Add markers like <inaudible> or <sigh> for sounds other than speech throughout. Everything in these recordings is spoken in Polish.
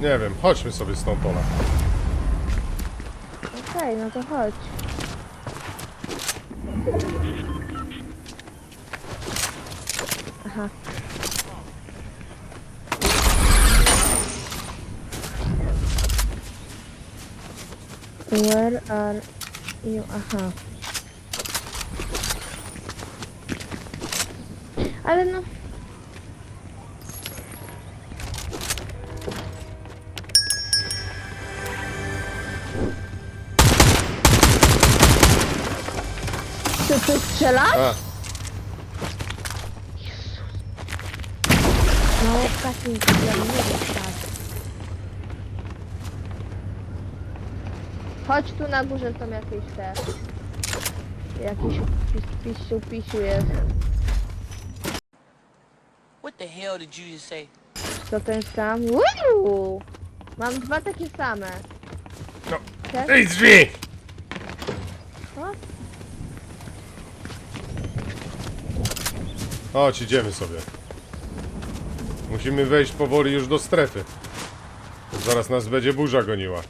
Nie wiem, chodźmy sobie stąd, Ola. Okej, no to chodź. Aha. Where are you? Aha. Ale no. Strzelasz? A, No, Kasin, dla mnie tak. Chodź tu na górze są jakieś te... Jakiś pis, pisiu, pisiu jest. What the hell did you just say? Co to jest tam? Uuu! Mam dwa takie same. no. Chcesz? Ej, drzwi! O, Chodź, idziemy sobie. Musimy wejść powoli już do strefy. Zaraz nas będzie burza goniła.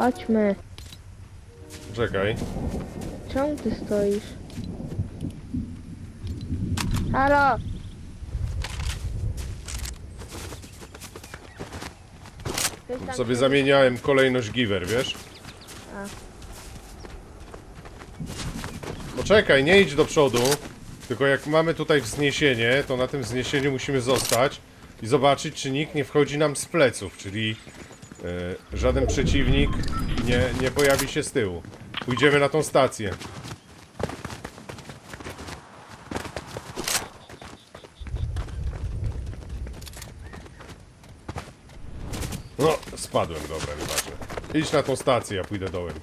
chodźmy. Czekaj. Czemu ty stoisz? Halo! Tam Sobie zamieniałem kolejność giver, wiesz? A. Poczekaj, nie idź do przodu. Tylko jak mamy tutaj wzniesienie, to na tym wzniesieniu musimy zostać i zobaczyć, czy nikt nie wchodzi nam z pleców, czyli e, żaden przeciwnik nie, nie pojawi się z tyłu. Pójdziemy na tą stację. No, spadłem, dobra, nieważne. Idź na tą stację, ja pójdę dołem.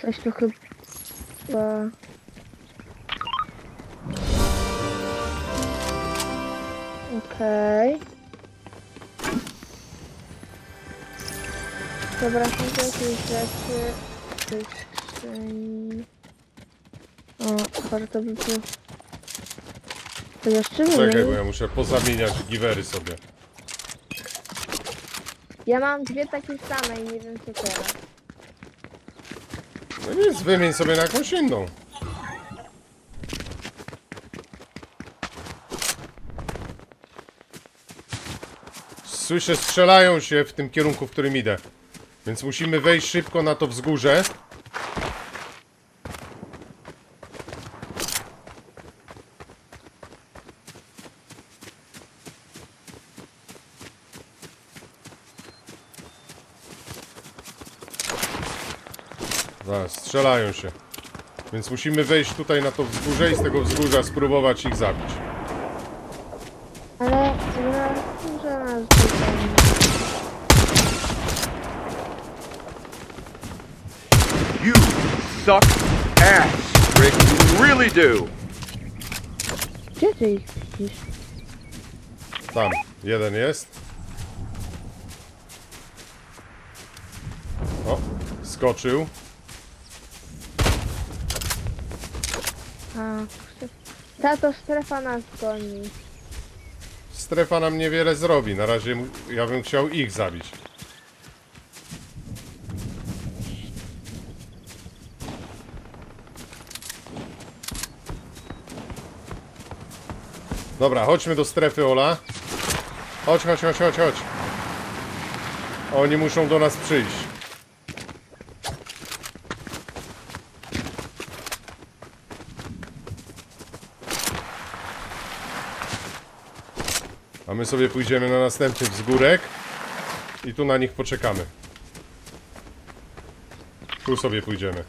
Coś tu chyba... Okej. Dobra, są jakieś rzeczy. skrzyni. O, warto by było... To jeszcze Czekaj, bo ja muszę pozamieniać giwery sobie. Ja mam dwie takie same i nie wiem co teraz. No nic, wymień sobie na jakąś inną. Słyszę, strzelają się w tym kierunku, w którym idę. Więc musimy wejść szybko na to wzgórze. Zaraz, strzelają się. Więc musimy wejść tutaj na to wzgórze i z tego wzgórza spróbować ich zabić. Ale... No, że nas tutaj... You suck ass, Rick. You really do. Gdzie ty ich widzisz? Tam, jeden jest. O, skoczył. A, Tato, strefa nas goni. Strefa nam niewiele zrobi. Na razie ja bym chciał ich zabić. Dobra, chodźmy do strefy, Ola. Chodź, chodź, chodź, chodź, chodź. Oni muszą do nas przyjść. My sobie pójdziemy na następny wzgórek i tu na nich poczekamy. Tu sobie pójdziemy.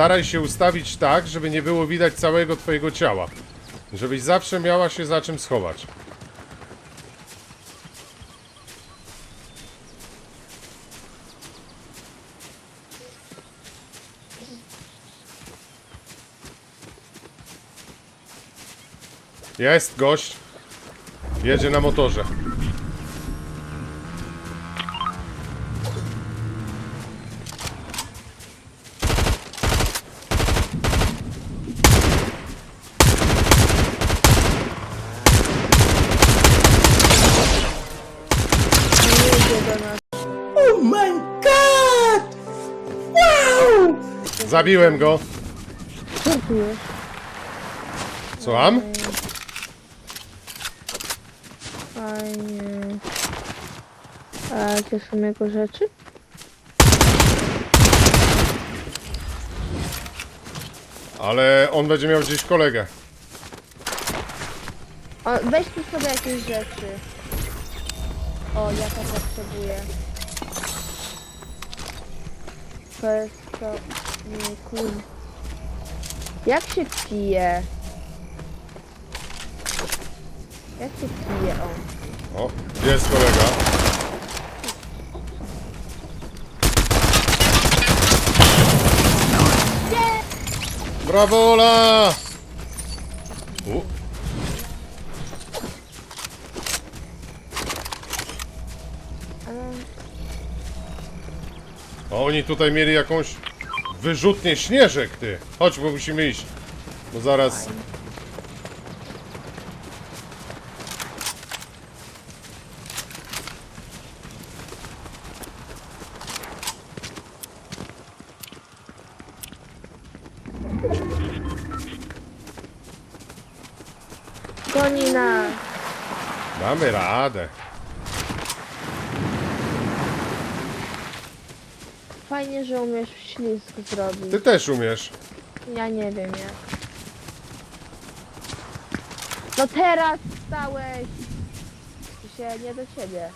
staraj się ustawić tak, żeby nie było widać całego twojego ciała. Żebyś zawsze miała się za czym schować. Jest gość. Jedzie na motorze. Zabiłem go. Żartujesz? Słucham? Fajnie. A jakie są jego rzeczy? Ale on będzie miał gdzieś kolegę. O, weź tu sobie jakieś rzeczy. O, ja to potrzebuję. To jest to... Nie, kur... Jak się pije? Jak się pije? O. O, jest kolega? Brawo, Ola! U. O, oni tutaj mieli jakąś wyrzutnię śnieżek, ty. Chodź, bo musimy iść. Bo zaraz... Goni nas! Damy radę. Fajnie, że umiesz ślizg zrobić. Ty też umiesz. Ja nie wiem jak. No teraz stałeś! Czy się nie do ciebie.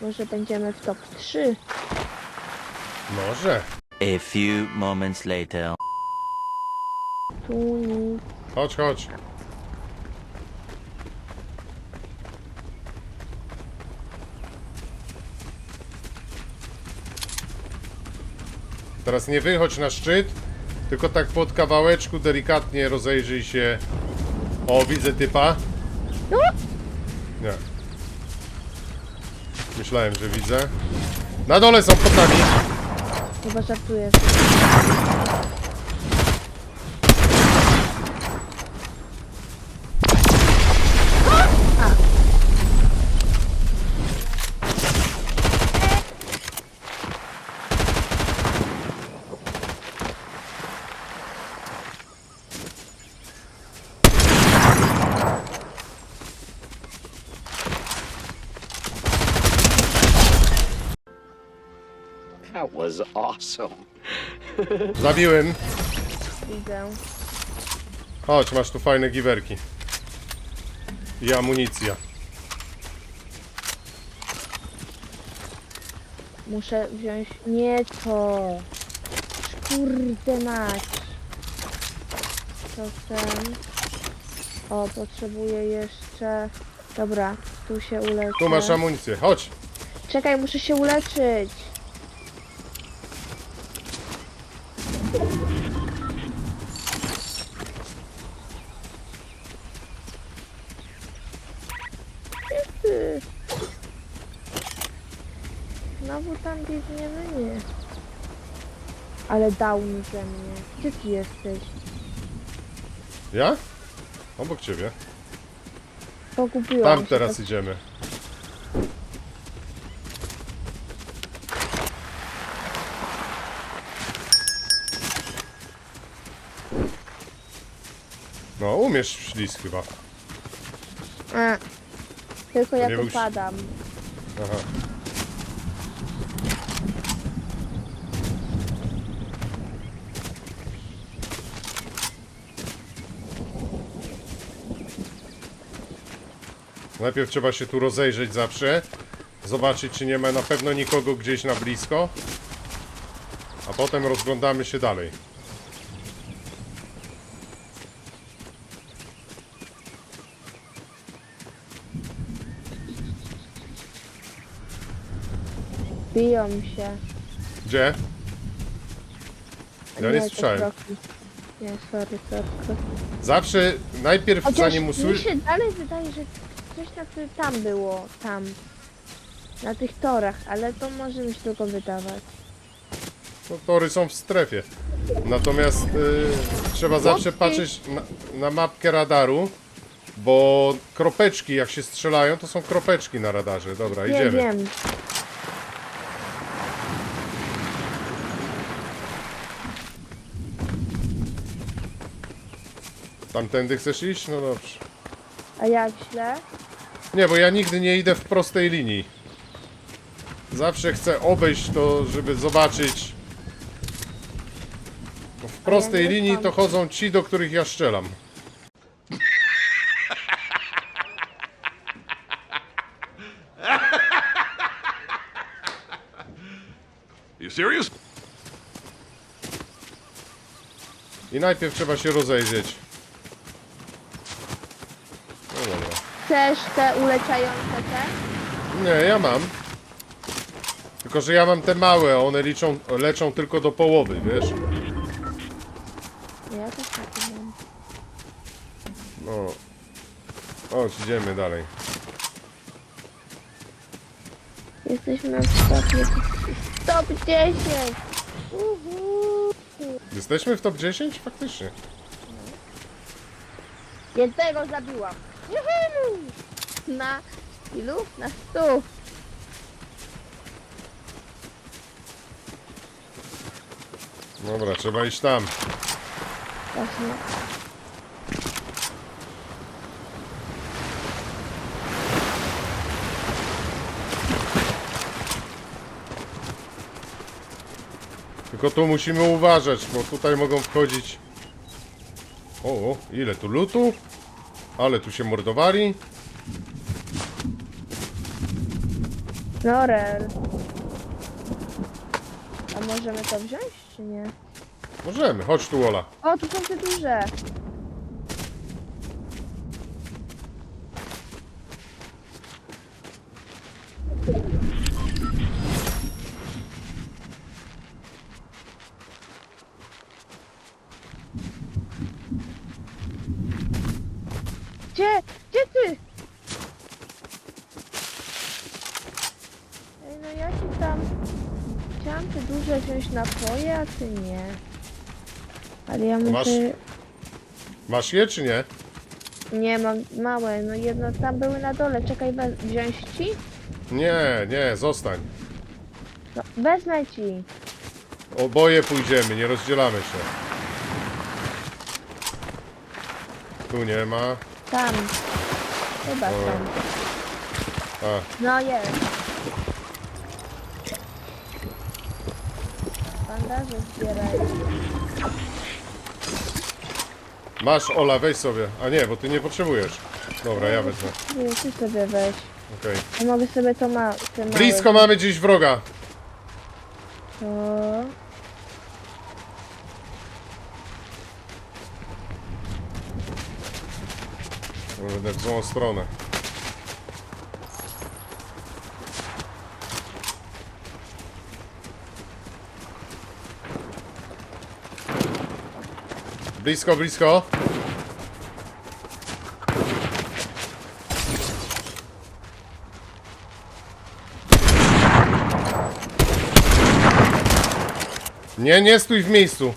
Może będziemy w top 3. Może. A few moments later. Tu nic. Chodź, chodź. Teraz nie wychodź na szczyt, tylko tak pod kawałeczku delikatnie rozejrzyj się. O, widzę typa. No! Nie. Myślałem, że widzę. Na dole są pod nami. Chyba żartujesz. That was awesome. <laughs> Zabiłem. Widzę. Chodź, masz tu fajne giwerki. I amunicja. Muszę wziąć... Nie to! Kurde mać! To ten... O, potrzebuję jeszcze... Dobra, tu się uleczę. Tu masz amunicję. Chodź. Czekaj, muszę się uleczyć. Ty. Znowu tam biegniemy? Nie. Ale dał mi ze mnie. Gdzie ty jesteś? Ja? Obok ciebie. Pogubiłam Tam się. teraz idziemy. No, umiesz ślizg chyba. A, tylko ja nie był- popadam. Aha. Najpierw trzeba się tu rozejrzeć zawsze, zobaczyć, czy nie ma na pewno nikogo gdzieś na blisko. A potem rozglądamy się dalej. Biją się. Gdzie? Ja nie to słyszałem. kroki. Nie, sorry, sorry. Zawsze najpierw Chociaż zanim mi usłyszę... się dalej wydaje, że coś na tym tam było, tam. Na tych torach, ale to może mi się tylko wydawać. No, tory są w strefie. Natomiast y, trzeba zawsze patrzeć na, na mapkę radaru, bo kropeczki jak się strzelają, to są kropeczki na radarze. Dobra, Nie idziemy. wiem. Tamtędy chcesz iść? No dobrze. A jak źle? Nie, bo ja nigdy nie idę w prostej linii. Zawsze chcę obejść to, żeby zobaczyć. Bo W prostej linii to chodzą ci, do których ja strzelam. You serious? I najpierw trzeba się rozejrzeć. No dobra. Chcesz te uleciające te? Nie, ja mam. Tylko, że ja mam te małe, a one liczą, leczą tylko do połowy, wiesz? Ja też takie mam. No. Chodź, idziemy dalej. Jesteśmy w stopie... Stop 10! Uhu. Jesteśmy w top 10? Faktycznie. Jednego zabiłam. Juhu! Na ilu? Na 100. Dobra, trzeba iść tam. Właśnie. Tylko tu musimy uważać, bo tutaj mogą wchodzić... O ile tu lutu? Ale tu się mordowali. Norel. A możemy to wziąć, czy nie? Możemy, chodź tu, Ola. O, tu są te duże. Gdzie? Gdzie ty? Ej, no ja ci tam... Chciałam te duże wziąć napoje, a ty nie. Ale ja muszę... masz? Masz je, czy nie? Nie, mam małe, no jedno tam były na dole, czekaj, wziąć ci? Nie, nie, zostań. No, wezmę ci. Oboje pójdziemy, nie rozdzielamy się. Tu nie ma. Tam. Chyba O. tam. A, No jest. Bandaże zbieraj. masz, Ola, weź sobie. A nie, bo ty nie potrzebujesz. Dobra, ja wezmę. Nie, ty sobie weź. Okej. Ja mogę sobie to ma... Te małe... Blisko mamy gdzieś wroga. To... Będę w złą stronę. Blisko, blisko. Nie, nie stój w miejscu.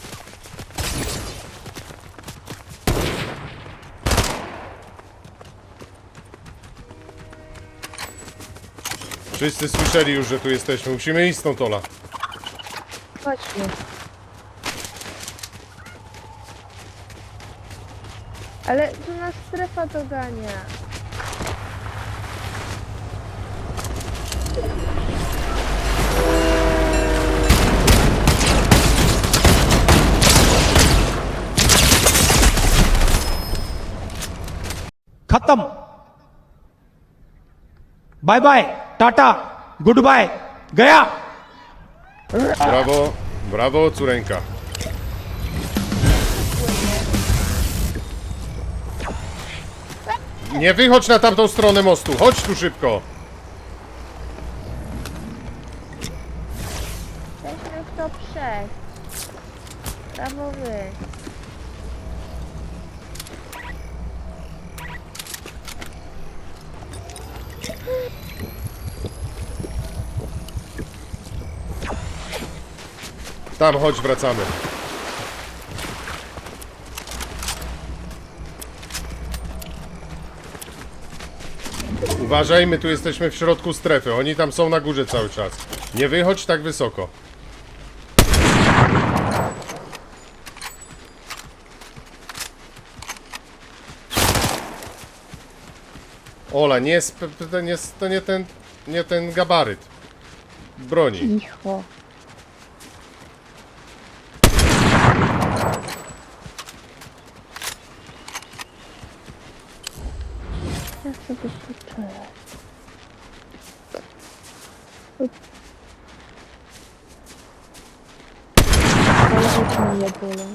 Wszyscy słyszeli już, że tu jesteśmy. Musimy iść stąd, Ola. Chodźmy. Ale tu nas strefa dogania. खत्म bye bye tata goodbye गया Brawo, brawo, córeńka. Nie wychodź na tamtą stronę mostu, chodź tu szybko. Jesteśmy w top 6. Brawo wy. Tam, chodź, wracamy. Uważaj, my tu jesteśmy w środku strefy. Oni tam są na górze cały czas. Nie wychodź tak wysoko. Ola, nie, sp- to nie, to nie ten, nie ten gabaryt broni. Cicho. Ja sobie poczekam. Ale oczy mnie bolą.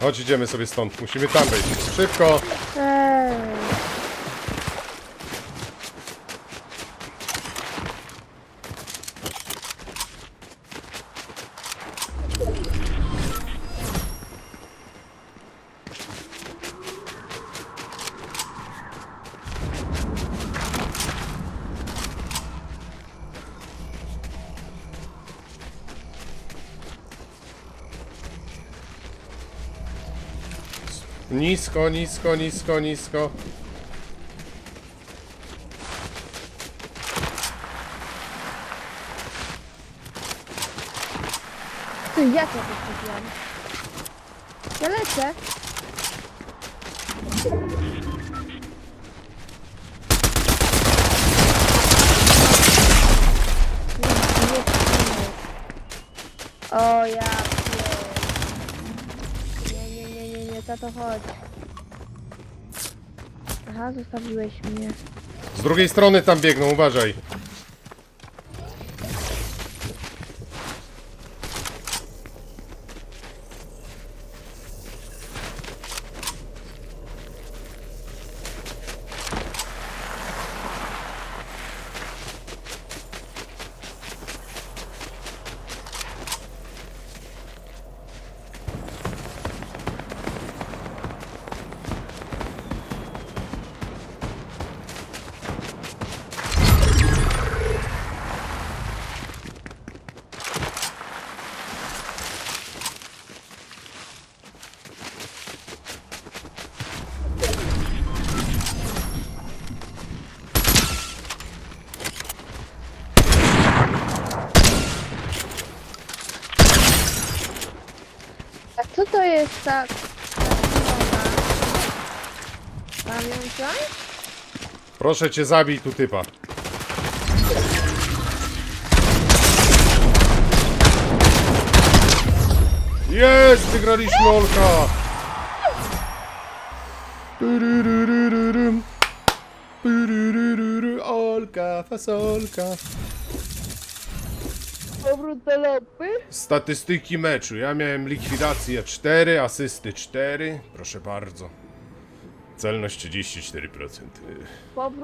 Chodź, idziemy sobie stąd. Musimy tam wejść. Szybko. Eee. Nisko, nisko, nisko, nisko. Ty, ja to zrobiłam? Ja lecę. O ja tato chodź. Aha, zostawiłeś mnie. Z drugiej strony tam biegną, uważaj. A co to jest ta... Mam? Proszę cię, zabij tu typa. Jest! Wygraliśmy Olka! Olka, fasolka. Statystyki meczu. Ja miałem likwidację 4, asysty 4. Proszę bardzo. Celność 34%. Powrót